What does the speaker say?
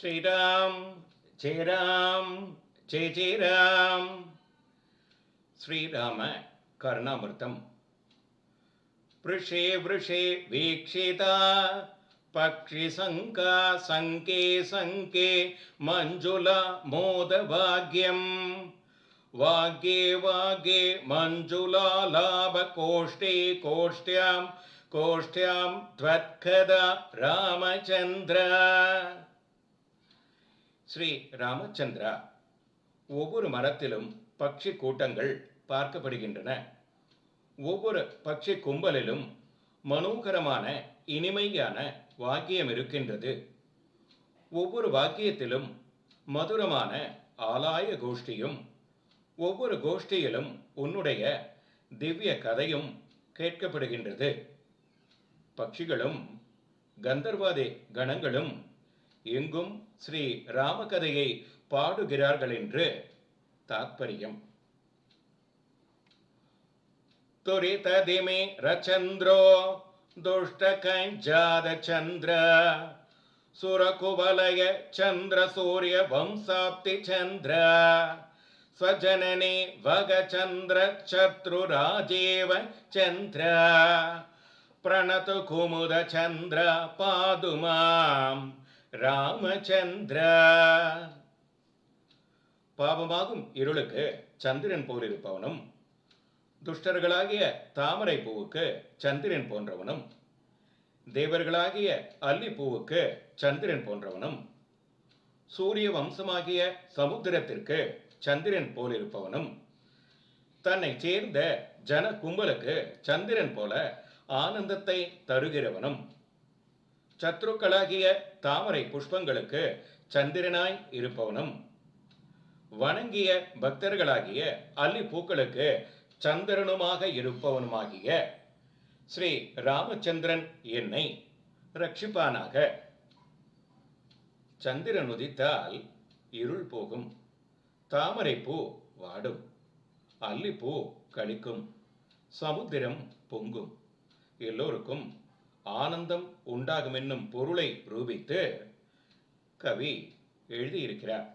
श्रीराम जय राम जय जय राम श्रीराम कर्णामृतम्। वृषे वृषे वीक्षिता पक्षिशङ्का सङ्के सङ्के मञ्जुला मोदभाग्यं वाग्ये वाग्ये मञ्जुला लाभकोष्ठे कोष्ठ्यां कोष्ठ्यां ध्वदा रामचन्द्र। ஸ்ரீ ராமச்சந்திரா ஒவ்வொரு மரத்திலும் பட்சி கூட்டங்கள் பார்க்கப்படுகின்றன. ஒவ்வொரு பட்சி கும்பலிலும் மனோகரமான இனிமையான வாக்கியம் இருக்கின்றது. ஒவ்வொரு வாக்கியத்திலும் மதுரமான ஆலாய கோஷ்டியும் ஒவ்வொரு கோஷ்டியிலும் உன்னுடைய திவ்ய கதையும் கேட்கப்படுகின்றது. பட்சிகளும் கந்தர்வாதி கணங்களும் எங்கும் ஸ்ரீ ராமகதையை பாடுகிறார்கள் என்று தாத்பரியம் त्वरितदिमे रचन्द्रो दुष्टकञ्जातचन्द्र सुरकुवलय चन्द्रसूर्यवंसाप्तिचन्द्र स्वजनने वगचन्द्रशत्रुराजेव चन्द्र प्रणतु कुमुदचन्द्र पादु मां ராமச்சந்திரா. பாவமாகும் இருளுக்கு சந்திரன் போலிருப்பவனும் துஷ்டர்களாகிய தாமரை பூவுக்கு சந்திரன் போன்றவனும் தேவர்களாகிய அல்லிப்பூவுக்கு சந்திரன் போன்றவனும் சூரிய வம்சமாகிய சமுத்திரத்திற்கு சந்திரன் போலிருப்பவனும் தன்னை சேர்ந்த ஜன கும்பலுக்கு சந்திரன் போல ஆனந்தத்தை தருகிறவனும். சத்ருக்களாகிய தாமரை புஷ்பங்களுக்கு சந்திரனாய் இருப்பவனும் வணங்கிய பக்தர்களாகிய அல்லி பூக்களுக்கு சந்திரனுமாக இருப்பவனுமாகிய ஸ்ரீ ராமச்சந்திரன் என்னை ரட்சிப்பானாக. சந்திரன் உதித்தால் இருள் போகும் தாமரைப்பூ வாடும் அல்லிப்பூ கழிக்கும் சமுத்திரம் பொங்கும் எல்லோருக்கும் ஆனந்தம் உண்டாகும் என்னும் பொருளை ரூபித்து கவி எழுதியிருக்கிறார்.